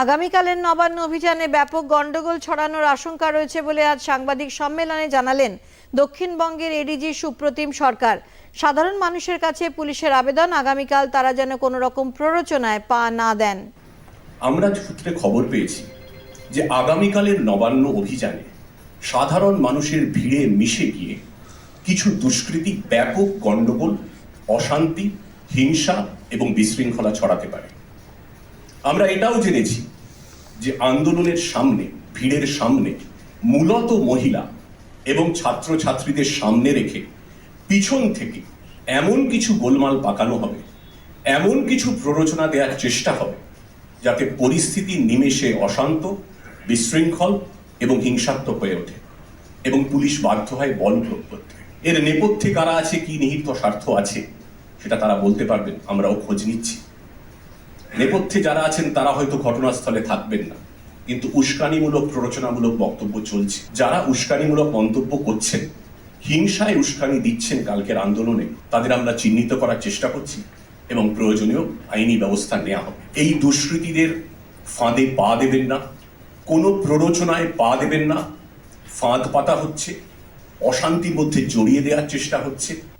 আগামীকালের নবান্ন অভিযানে ব্যাপক গন্ডগোল ছড়ানোর আশঙ্কা রয়েছে বলে আজ সাংবাদিক সম্মেলনে জানালেন দক্ষিণবঙ্গের এডিজি সুপ্রতিম সরকার। সাধারণ মানুষের কাছে পুলিশের আবেদন, আগামীকাল তারা যেন কোনো রকম প্ররোচনায় পা না দেন। আমরা সূত্রে খবর পেয়েছি যে আগামীকালের নবান্ন অভিযানে সাধারণ মানুষের ভিড়ে মিশে গিয়ে কিছু দুষ্কৃতী ব্যাপক গণ্ডগোল, অশান্তি, হিংসা এবং বিশৃঙ্খলা ছড়াতে পারে। আমরা এটাও জেনেছি যে আন্দোলনের সামনে, ভিড়ের সামনে মূলত মহিলা এবং ছাত্রছাত্রীদের সামনে রেখে পিছন থেকে এমন কিছু গোলমাল পাকানো হবে, এমন কিছু প্ররোচনা দেওয়ার চেষ্টা হবে যাতে পরিস্থিতি নিমেষে অশান্ত, বিশৃঙ্খল এবং হিংসাত্মক হয়ে ওঠে এবং পুলিশ বাধ্য হয় বল প্রয়োগ করতে। এর নেপথ্যে কারা আছে, কি নিহিত স্বার্থ আছে, সেটা তারা বলতে পারবেন, আমরাও খোঁজ নিচ্ছি। নেপথ্যে যারা আছেন, তারা হয়তো ঘটনাস্থলে থাকবেন না। কিন্তু উস্কানিমূলক, প্ররোচনামূলক বক্তব্য চলছে। যারা উস্কানিমূলক মন্তব্য করছেন, হিংসায় উস্কানি দিচ্ছেন কালকের আন্দোলনে, তাদের আমরা চিহ্নিত করার চেষ্টা করছি এবং প্রয়োজনীয় আইনি ব্যবস্থা নেওয়া হবে। এই দুষ্কৃতীদের ফাঁদে পা দেবেন না। কোনো প্ররোচনায় পা দেবেন না। ফাঁদ পাতা হচ্ছে। অশান্তির মধ্যে জড়িয়ে দেওয়ার চেষ্টা হচ্ছে।